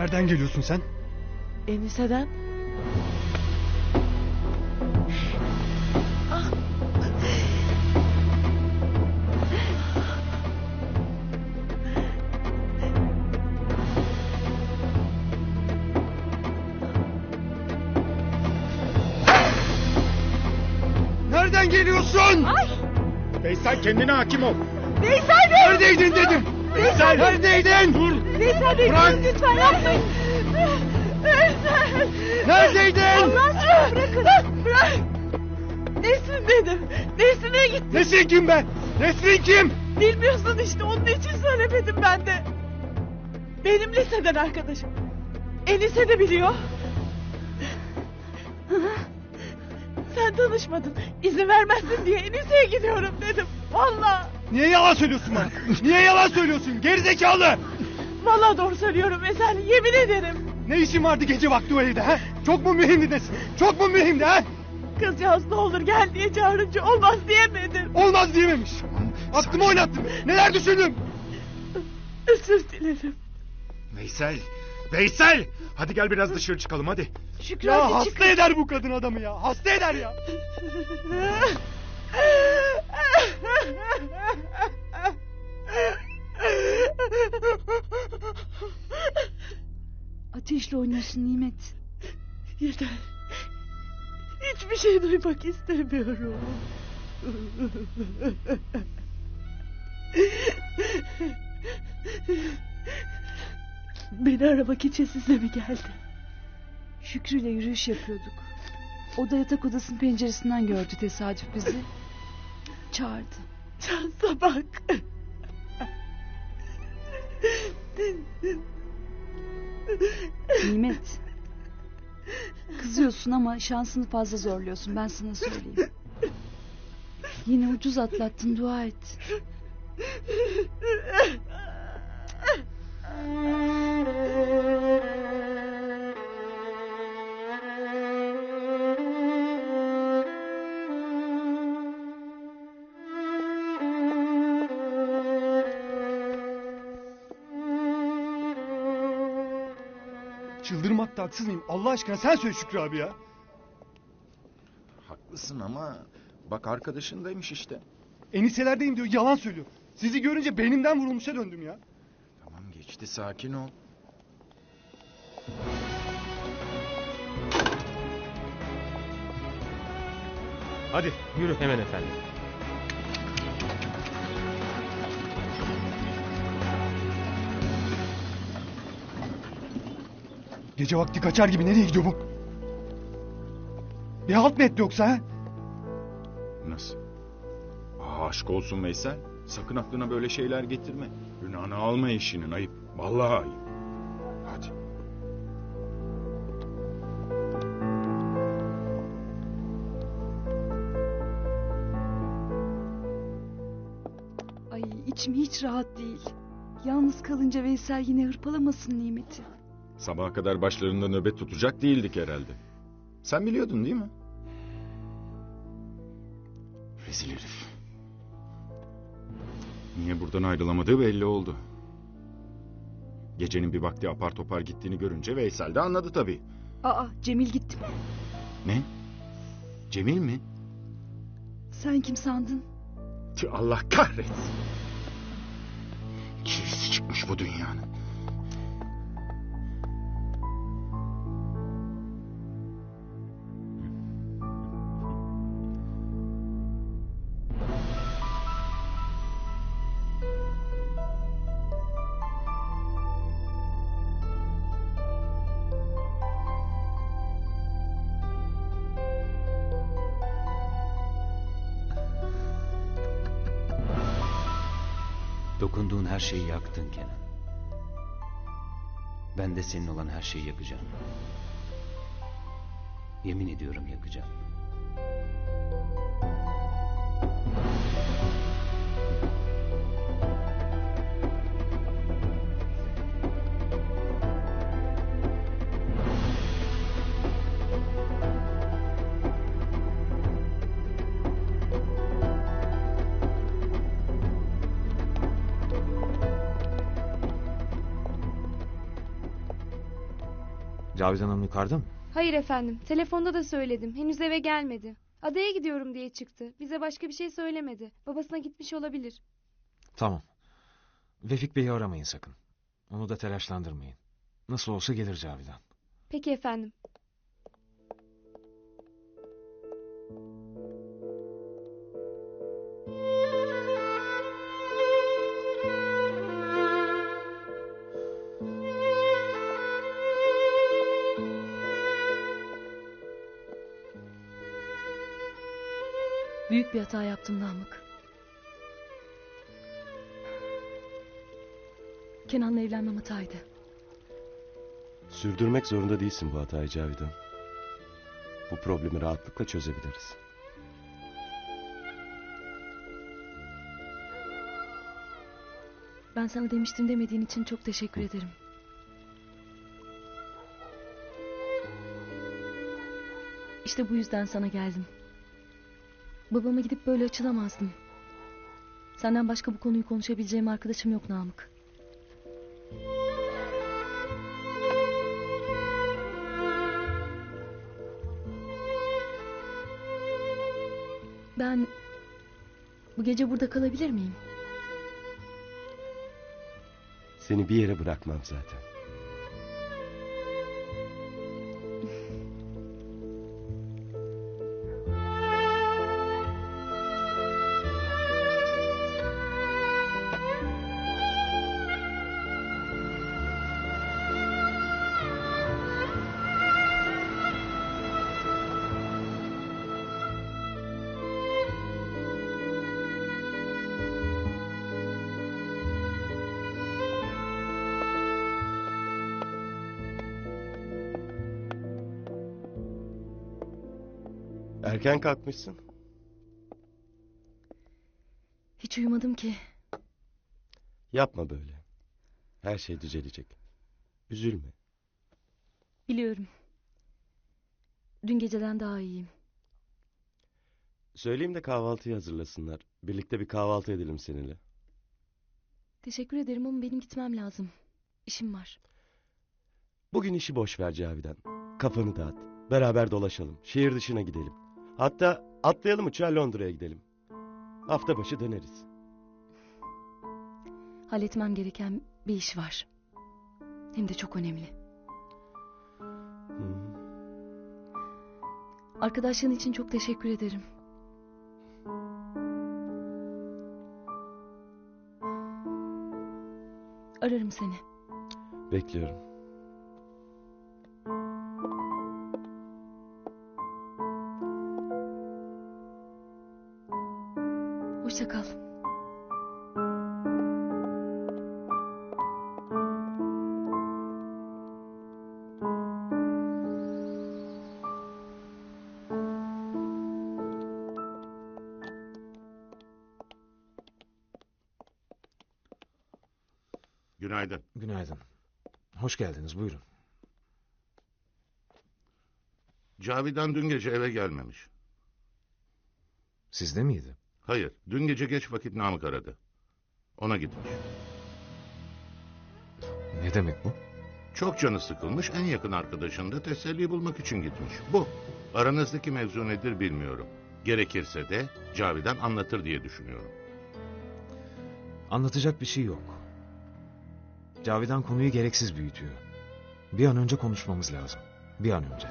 Nereden geliyorsun sen? Enise'den. Nereden geliyorsun? Veysel kendine hakim ol. Veysel Bey! Neredeydin dedim. Veysel! Neredeydin? Dur. Veysel Bey Bırak! durun lütfen yapmayın. Veysel! Neredeydin? Allah aşkına bırakın. Bırak. Nesrin dedim. Nesrin'e gittim. Nesrin kim ben? Nesrin kim? Bilmiyorsun işte onun için söylemedim ben de. Benim liseden arkadaşım. Enise de biliyor. Sen tanışmadın. İzin vermezsin diye Enise'ye gidiyorum dedim. Vallahi. Niye yalan söylüyorsun bana? Niye yalan söylüyorsun? Gerizekalı. Vallahi doğru söylüyorum Eser. Yemin ederim. Ne işin vardı gece vakti o evde ha? Çok mu mühimdi desin? Çok mu mühimdi ha? Kızcağız ne olur gel diye çağırınca olmaz diyemedim. Olmaz diyememiş. Aklımı oynattım. Neler düşündüm? Özür dilerim. Veysel. Veysel. Hadi gel biraz dışarı çıkalım hadi. Şükrü Ya hasta eder bu kadın adamı ya. Hasta eder ya. Ateşle oynuyorsun Nimet. Yeter. Hiçbir şey duymak istemiyorum. Beni aramak için size mi geldi? Şükrü'yle yürüyüş yapıyorduk. O da yatak odasının penceresinden gördü tesadüf bizi. Çağırdı. Şansa bak. Nimet. Kızıyorsun ama şansını fazla zorluyorsun ben sana söyleyeyim. Yine ucuz atlattın dua et. Çıldırmakta haksız mıyım? Allah aşkına sen söyle Şükrü abi ya. Haklısın ama bak arkadaşındaymış işte. Eniselerdeyim diyor yalan söylüyor. Sizi görünce beynimden vurulmuşa döndüm ya. Tamam geçti sakin ol. Hadi yürü hemen efendim. Gece vakti kaçar gibi nereye gidiyor bu? Bir halt mı etti yoksa ha? Nasıl? Aa, aşk olsun Veysel. Sakın aklına böyle şeyler getirme. Günahını alma eşinin ayıp. Vallahi ayıp. Hadi. Ay içim hiç rahat değil. Yalnız kalınca Veysel yine hırpalamasın Nimet'i. Sabaha kadar başlarında nöbet tutacak değildik herhalde. Sen biliyordun değil mi? Rezil herif. Niye buradan ayrılamadığı belli oldu. Gecenin bir vakti apar topar gittiğini görünce Veysel de anladı tabii. Aa Cemil gitti mi? Ne? Cemil mi? Sen kim sandın? Tüh, Allah kahretsin. Çivisi çıkmış bu dünyanın. Dokunduğun her şeyi yaktın Kenan. Ben de senin olan her şeyi yakacağım. Yemin ediyorum yakacağım. Cavidan Hanım yukarıda mı? Hayır efendim. Telefonda da söyledim. Henüz eve gelmedi. Adaya gidiyorum diye çıktı. Bize başka bir şey söylemedi. Babasına gitmiş olabilir. Tamam. Vefik Bey'i aramayın sakın. Onu da telaşlandırmayın. Nasıl olsa gelir Cavidan. Peki efendim. Büyük bir hata yaptım Namık. Kenan'la evlenmem hataydı. Sürdürmek zorunda değilsin bu hatayı Cavidan. Bu problemi rahatlıkla çözebiliriz. Ben sana demiştim demediğin için çok teşekkür ederim. İşte bu yüzden sana geldim. Babama gidip böyle açılamazdım. Senden başka bu konuyu konuşabileceğim arkadaşım yok Namık. Ben bu gece burada kalabilir miyim? Seni bir yere bırakmam zaten. Erken kalkmışsın. Hiç uyumadım ki. Yapma böyle. Her şey düzelecek. Üzülme. Biliyorum. Dün geceden daha iyiyim. Söyleyeyim de kahvaltıyı hazırlasınlar. Birlikte bir kahvaltı edelim seninle. Teşekkür ederim ama benim gitmem lazım. İşim var. Bugün işi boş ver Cavidan. Kafanı dağıt. Beraber dolaşalım. Şehir dışına gidelim. Hatta atlayalım uçağa Londra'ya gidelim. Hafta başı döneriz. Halletmem gereken bir iş var. Hem de çok önemli. Hı. Arkadaşların için çok teşekkür ederim. Ararım seni. Bekliyorum. Hoşça kal. Günaydın. Günaydın. Hoş geldiniz buyurun. Cavidan dün gece eve gelmemiş. Sizde miydi? Hayır, dün gece geç vakit Namık aradı. Ona gitmiş. Ne demek bu? Çok canı sıkılmış, en yakın arkadaşını da teselli bulmak için gitmiş. Bu. Aranızdaki mevzu nedir bilmiyorum. Gerekirse de Cavidan anlatır diye düşünüyorum. Anlatacak bir şey yok. Cavidan konuyu gereksiz büyütüyor. Bir an önce konuşmamız lazım. Bir an önce.